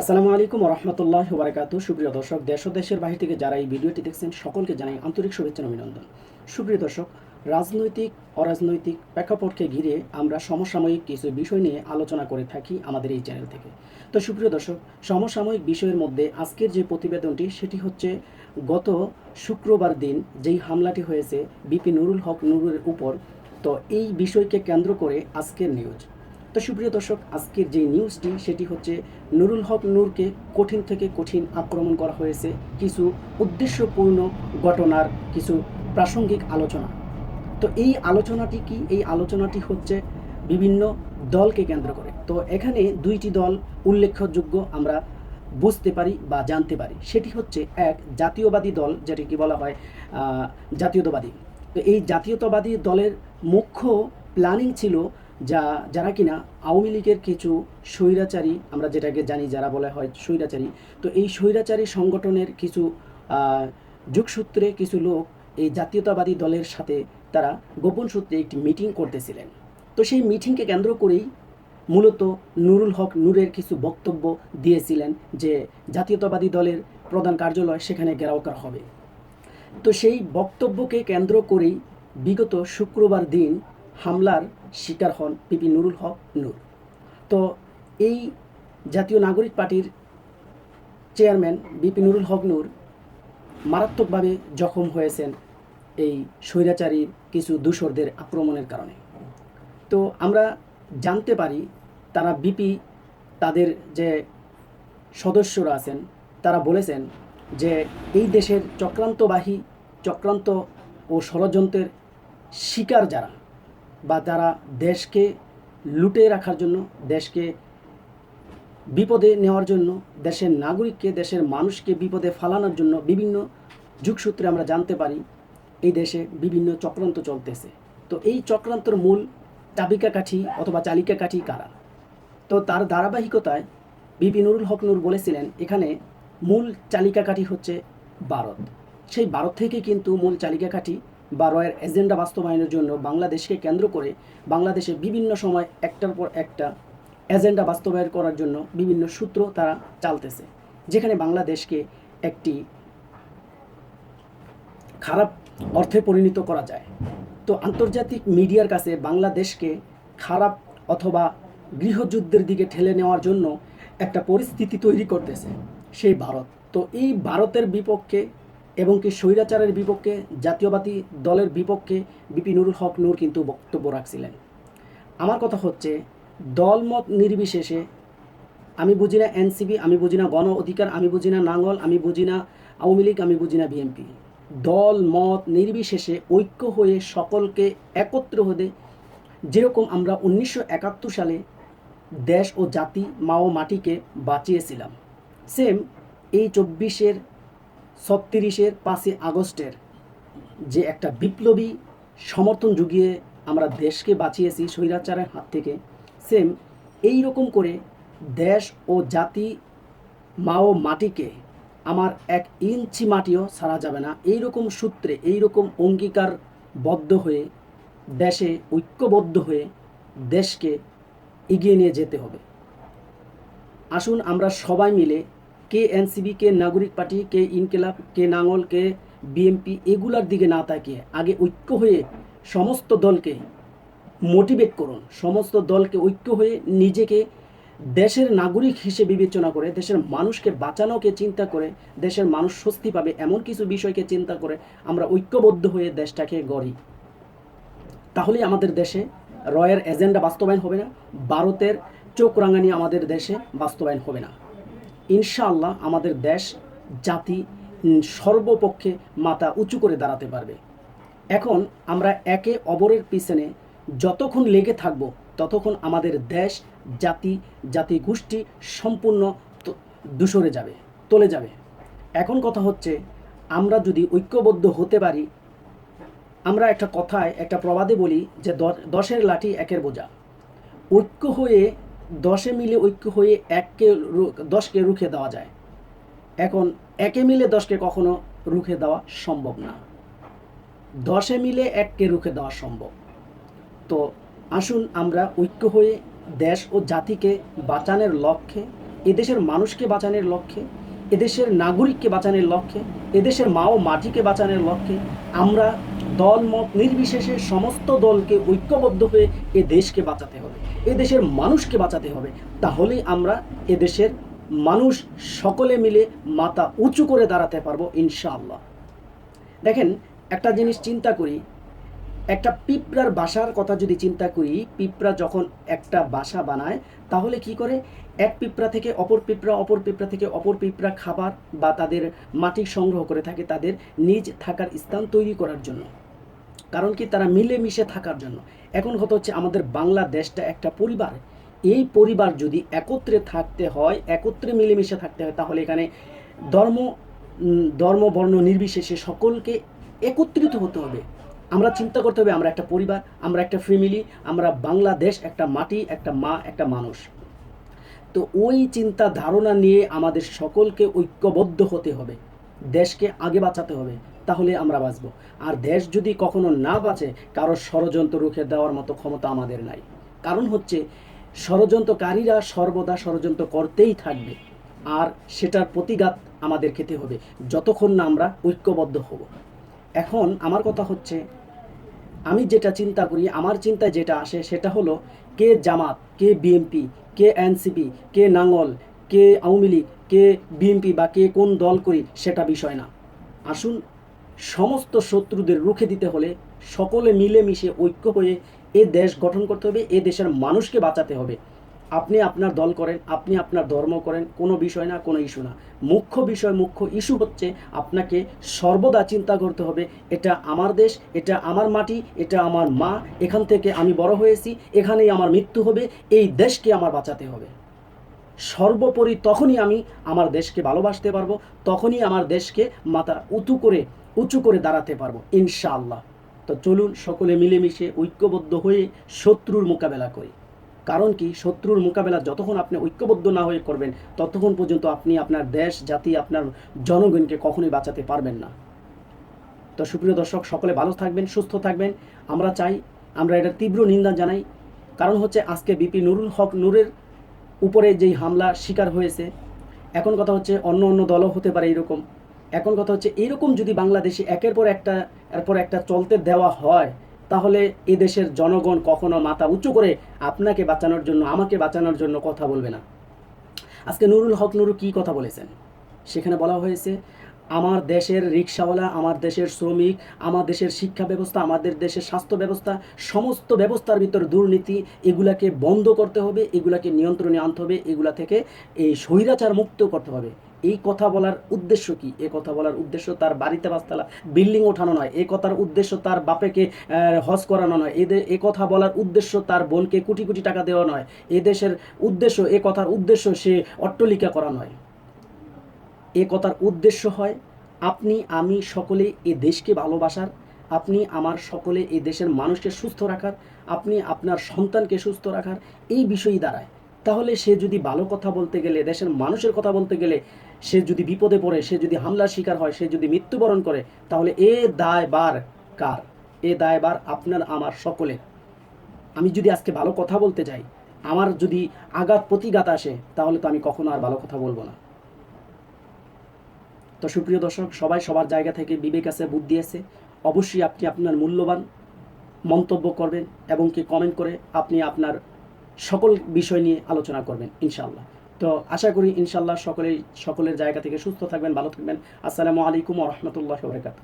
আসসালামু আলাইকুম রহমতুল্লাহ বারাকাতু সুপ্রিয় দর্শক, দেশ ও দেশের বাহির থেকে যারা এই ভিডিওটি দেখছেন, সকলকে জানাই আন্তরিক শুভেচ্ছা অভিনন্দন। সুপ্রিয় দর্শক, রাজনৈতিক, অরাজনৈতিক প্রেক্ষাপটকে ঘিরে আমরা সমসাময়িক কিছু বিষয় নিয়ে আলোচনা করে থাকি আমাদের এই চ্যানেল থেকে। তো সুপ্রিয় দর্শক, সমসাময়িক বিষয়ের মধ্যে আজকের যে প্রতিবেদনটি, সেটি হচ্ছে গত শুক্রবার দিন যেই হামলাটি হয়েছে বিপি নুরুল হক নুরুলের উপর, তো এই বিষয়কে কেন্দ্র করে আজকের নিউজ তো সুপ্রিয় দর্শক, আজকের যে নিউজটি সেটি হচ্ছে নুরুল হক নূরকে কঠিন থেকে কঠিন আক্রমণ করা হয়েছে। কিছু উদ্দেশ্যপূর্ণ ঘটনার কিছু প্রাসঙ্গিক আলোচনা। তো এই আলোচনাটি কি? এই আলোচনাটি হচ্ছে বিভিন্ন দলকে কেন্দ্র করে। তো এখানে দুইটি দল উল্লেখযোগ্য আমরা বুঝতে পারি বা জানতে পারি। সেটি হচ্ছে এক জাতীয়বাদী দল, যেটাকে বলা হয় জাতীয়তাবাদী। তো এই জাতীয়তাবাদী দলের মুখ্য প্ল্যানিং ছিল যা, যারা কিনা আওয়ামী লীগের কিছু স্বৈরাচারী, আমরা যেটাকে জানি যারা বলা হয় স্বৈরাচারী, তো এই স্বৈরাচারী সংগঠনের কিছু যুগসূত্রে কিছু লোক এই জাতীয়তাবাদী দলের সাথে তারা গোপন সূত্রে একটি মিটিং করতেছিলেন। তো সেই মিটিংকে কেন্দ্র করেই মূলত নুরুল হক নূরের কিছু বক্তব্য দিয়েছিলেন যে জাতীয়তাবাদী দলের প্রধান কার্যালয় সেখানে ঘেরাও করা হবে। তো সেই বক্তব্যকে কেন্দ্র করেই বিগত শুক্রবার দিন হামলার শিকার হন পিপি নুরুল হক নূর। তো এই জাতীয় নাগরিক পার্টির চেয়ারম্যান বিপি নুরুল হক নূর মারাত্মকভাবে জখম হয়েছেন এই স্বৈরাচারীর কিছু দূষরদের আক্রমণের কারণে। তো আমরা জানতে পারি, তারা বিপি, তাদের যে সদস্যরা আছেন, তারা বলেছেন যে এই দেশের চক্রান্তবাহী, চক্রান্ত ও ষড়যন্ত্রের শিকার যারা বা যারা দেশকে লুটে রাখার জন্য, দেশকে বিপদে নেওয়ার জন্য, দেশের নাগরিককে, দেশের মানুষকে বিপদে ফালানোর জন্য বিভিন্ন যুগসূত্রে আমরা জানতে পারি, এই দেশে বিভিন্ন চক্রান্ত চলতেছে। তো এই চক্রান্তর মূল চাবিকাকাঠি অথবা চালিকাকাঠি কারা? তো তার ধারাবাহিকতায় বিপি নুরুল হক নূর বলেছিলেন, এখানে মূল চালিকাকাঠি হচ্ছে ভারত। সেই ভারত থেকে কিন্তু মূল চালিকাকাঠি বা রয়ের এজেন্ডা বাস্তবায়নের জন্য বাংলাদেশকে কেন্দ্র করে বাংলাদেশে বিভিন্ন সময় একটার পর একটা এজেন্ডা বাস্তবায়ন করার জন্য বিভিন্ন সূত্র তারা চালতেছে, যেখানে বাংলাদেশকে একটি খারাপ অর্থে পরিণত করা যায়। তো আন্তর্জাতিক মিডিয়ার কাছে বাংলাদেশকে খারাপ অথবা গৃহযুদ্ধের দিকে ঠেলে নেওয়ার জন্য একটা পরিস্থিতি তৈরি করতেছে সেই ভারত। তো এই ভারতের বিপক্ষে এবং কি স্বৈরাচারের বিপক্ষে, জাতীয়বাদী দলের বিপক্ষে বিপি নুরুল হক নূর কিন্তু বক্তব্য রাখছিলেন। আমার কথা হচ্ছে, দলমত নির্বিশেষে আমি বুঝি না এনসিবি আমি বুঝি না গণ অধিকার, আমি বুঝি না নাঙ্গল, আমি বুঝি না আওয়ামী লীগ, আমি বুঝি না বিএনপি। দল মত নির্বিশেষে ঐক্য হয়ে সকলকে একত্র হতে, যেরকম আমরা উনিশশো একাত্তর সালে দেশ ও জাতি মা ও মাটিকে বাঁচিয়েছিলাম। সেম এই চব্বিশের ছত্রিশের পাঁচই আগস্টের যে একটা বিপ্লবী সমর্থন জুগিয়ে আমরা দেশকে বাঁচিয়েছি স্বৈরাচারের হাত থেকে সেম এই রকম করে দেশ ও জাতি মা ও মাটিকে আমার এক ইঞ্চি মাটিও ছাড়া যাবে না। এই রকম সূত্রে এই রকম অঙ্গীকারবদ্ধ হয়ে, দেশে ঐক্যবদ্ধ হয়ে দেশকে এগিয়ে নিয়ে যেতে হবে। আসুন আমরা সবাই মিলে কে এনসিবি কে নাগরিক পার্টি, কে ইনকেলাব, কে নাঙ্গল কে বিএমপি, এগুলার দিকে না তাকিয়ে আগে ঐক্য হয়ে সমস্ত দলকে মোটিভেট করুন। সমস্ত দলকে ঐক্য হয়ে নিজেকে দেশের নাগরিক হিসেবে বিবেচনা করে, দেশের মানুষকে বাঁচানোকে চিন্তা করে, দেশের মানুষ স্বস্তি পাবে এমন কিছু বিষয়কে চিন্তা করে আমরা ঐক্যবদ্ধ হয়ে দেশটাকে গড়ি। তাহলেই আমাদের দেশে রয়ের এজেন্ডা বাস্তবায়ন হবে না, ভারতের চোখ রাঙানি আমাদের দেশে বাস্তবায়ন হবে না। ইনশাআল্লাহ আমাদের দেশ, জাতি সর্বপক্ষে মাথা উঁচু করে দাঁড়াতে পারবে। এখন আমরা একে অপরের পিছনে যতক্ষণ লেগে থাকব, ততক্ষণ আমাদের দেশ, জাতি জাতি গোষ্ঠী সম্পূর্ণ দূষরে যাবে, তলে যাবে। এখন কথা হচ্ছে, আমরা যদি ঐক্যবদ্ধ হতে পারি, আমরা একটা কথায়, একটা প্রবাদে বলি যে দশের লাঠি একের বোঝা। ঐক্য হয়ে দশে মিলে ঐক্য হয়ে এককে দশকে রুখে দেওয়া যায়। এখন একে মিলে দশকে কখনো রুখে দেওয়া সম্ভব না। দশে মিলে এককে রুখে দেওয়া সম্ভব। তো আসুন আমরা ঐক্য হয়ে দেশ ও জাতিকে বাঁচানোর লক্ষ্যে, এদেশের মানুষকে বাঁচানোর লক্ষ্যে, এদেশের নাগরিককে বাঁচানোর লক্ষ্যে, এদেশের মা ও মাটিকে বাঁচানোর লক্ষ্যে আমরা দল মত নির্বিশেষে সমস্ত দলকে ঐক্যবদ্ধ হয়ে এ দেশকে বাঁচাতে হবে, এ দেশের মানুষকে বাঁচাতে হবে। তাহলেই আমরা এ দেশের মানুষ সকলে মিলে মাথা উঁচু করে দাঁড়াতে পারব ইনশাআল্লাহ। দেখেন, একটা জিনিস চিন্তা করি, একটা পিঁপড়ার বাসার কথা যদি চিন্তা করি, পিঁপড়া যখন একটা বাসা বানায়, তাহলে কি করে? এক পিঁপড়া থেকে অপর পিঁপড়া অপর পিঁপড়া থেকে অপর পিঁপড়া খাবার বা তাদের মাটি সংগ্রহ করে থাকে তাদের নিজ থাকার স্থান তৈরি করার জন্য। কারণ কি তারা মিলেমিশে থাকার জন্য। এখন কথা হচ্ছে আমাদের বাংলাদেশটা একটা পরিবার। এই পরিবার যদি একত্রে থাকতে হয়, একত্রে মিলেমিশে থাকতে হয়, তাহলে এখানে ধর্ম ধর্ম, বর্ণ নির্বিশেষে সকলকে একত্রিত হতে হবে। আমরা চিন্তা করতে হবে আমরা একটা পরিবার, আমরা একটা ফ্যামিলি আমরা বাংলাদেশ, একটা মাটি, একটা মা, একটা মানুষ। তো ওই চিন্তা ধারণা নিয়ে আমাদের সকলকে ঐক্যবদ্ধ হতে হবে। দেশকে আগে বাঁচাতে হবে। তাহলে আমরা বাঁচব। আর দেশ যদি কখনো না বাঁচে, কারও ষড়যন্ত্র রুখে দেওয়ার মতো ক্ষমতা আমাদের নাই। কারণ হচ্ছে, ষড়যন্ত্রকারীরা সর্বদা ষড়যন্ত্র করতেই থাকবে। আর সেটার প্রতিঘাত আমাদের খেতে হবে, যতক্ষণ না আমরা ঐক্যবদ্ধ হব। এখন আমার কথা হচ্ছে, আমি যেটা চিন্তা করি, আমার চিন্তায় যেটা আসে, সেটা হলো, কে জামাত, কে বিএমপি কে এনসিপি, কে নাঙ্গল, কে আওয়ামী লীগ, কে বিএমপি বা কে কোন দল করি, সেটা বিষয় না। আসুন সমস্ত শত্রুদের রুখে দিতে হলে সকলে মিলেমিশে ঐক্য হয়ে এ দেশ গঠন করতে হবে, এ দেশের মানুষকে বাঁচাতে হবে। আপনি আপনার দল করেন, আপনি আপনার ধর্ম করেন, কোনো বিষয় না, কোনো ইস্যু না। মুখ্য বিষয়, মুখ্য ইস্যু হচ্ছে আপনাকে সর্বদা চিন্তা করতে হবে, এটা আমার দেশ, এটা আমার মাটি, এটা আমার মা, এখান থেকে আমি বড় হয়েছি, এখানেই আমার মৃত্যু হবে, এই দেশকে আমার বাঁচাতে হবে। সর্বোপরি তখনই আমি আমার দেশকে ভালোবাসতে পারব, তখনই আমার দেশকে মাথা উঁচু করে উঁচু করে দাঁড়াতে পারব, ইনশাআল্লাহ। তো চলুন সকলে মিলেমিশে ঐক্যবদ্ধ হয়ে শত্রুর মোকাবেলা করি। কারণ কি? শত্রুর মোকাবেলা যতক্ষণ আপনি ঐক্যবদ্ধ না হয়ে করবেন, ততক্ষণ পর্যন্ত আপনি আপনার দেশ, জাতি, আপনার জনগণকে কখনোই বাঁচাতে পারবেন না। তো সুপ্রিয় দর্শক, সকলে ভালো থাকবেন, সুস্থ থাকবেন। আমরা চাই, আমরা এটার তীব্র নিন্দা জানাই। কারণ হচ্ছে আজকে বিপি নুরুল হক নূরের উপরে যেই হামলা শিকার হয়েছে, এখন কথা হচ্ছে অন্য অন্য দলও হতে পারে এরকম। এখন কথা হচ্ছে এরকম যদি বাংলাদেশে একের পর একটা এরপর একটা চলতে দেওয়া হয়, তাহলে এ দেশের জনগণ কখনো মাথা উঁচু করে আপনাকে বাঁচানোর জন্য, আমাকে বাঁচানোর জন্য কথা বলবে না। আজকে নুরুল হক নুরু কি কথা বলেছেন? সেখানে বলা হয়েছে, আমার দেশের রিক্সাওয়ালা, আমার দেশের শ্রমিক, আমার দেশের শিক্ষা ব্যবস্থা, আমাদের দেশের স্বাস্থ্য ব্যবস্থা, সমস্ত ব্যবস্থার ভিতর দুর্নীতি, এগুলাকে বন্ধ করতে হবে, এগুলাকে নিয়ন্ত্রণে আনতে হবে, এগুলা থেকে এই স্বৈরাচার মুক্ত করতে হবে। এই কথা বলার উদ্দেশ্য কি? এ কথা বলার উদ্দেশ্য তার বাড়িতে বাসতালা বিল্ডিং ওঠানো নয়। এ কথার উদ্দেশ্য তার বাপেকে হজ করানো নয়। এদের এ কথা বলার উদ্দেশ্য তার বোনকে কোটি কোটি টাকা দেওয়া নয়। এ দেশের উদ্দেশ্য এ কথার উদ্দেশ্য সে অট্টলিকা করা নয়। এ কথার উদ্দেশ্য হয়, আপনি, আমি সকলে এ দেশকে ভালোবাসার, আপনি আমার সকলে এই দেশের মানুষকে সুস্থ রাখার, আপনি আপনার সন্তানকে সুস্থ রাখার, এই বিষয়ই দাঁড়ায়। তাহলে সে যদি ভালো কথা বলতে গেলে, দেশের মানুষের কথা বলতে গেলে সে যদি বিপদে পড়ে, সে যদি হামলার শিকার হয়, সে যদি মৃত্যুবরণ করে, তাহলে এ দায়বার কার? এ দায়বার আপনার, আমার সকলের আমি যদি আজকে ভালো কথা বলতে যাই, আমার যদি আঘাত প্রতিঘাত আসে, তাহলে তো আমি কখনো আর ভালো কথা বলব না। তো সুপ্রিয় দর্শক, সবাই সবার জায়গা থেকে বিবেক আছে, বুদ্ধি আছে। অবশ্যই আপনি আপনার মূল্যবান মন্তব্য করবেন এবং কি কমেন্ট করে আপনি আপনার সকল বিষয় নিয়ে আলোচনা করবেন ইনশাল্লাহ তো আশা করি ইনশাল্লাহ সকলেই সকলের জায়গা থেকে সুস্থ থাকবেন, ভালো থাকবেন। আসসালামু আলাইকুম রহমতুল্লাহ বরকাত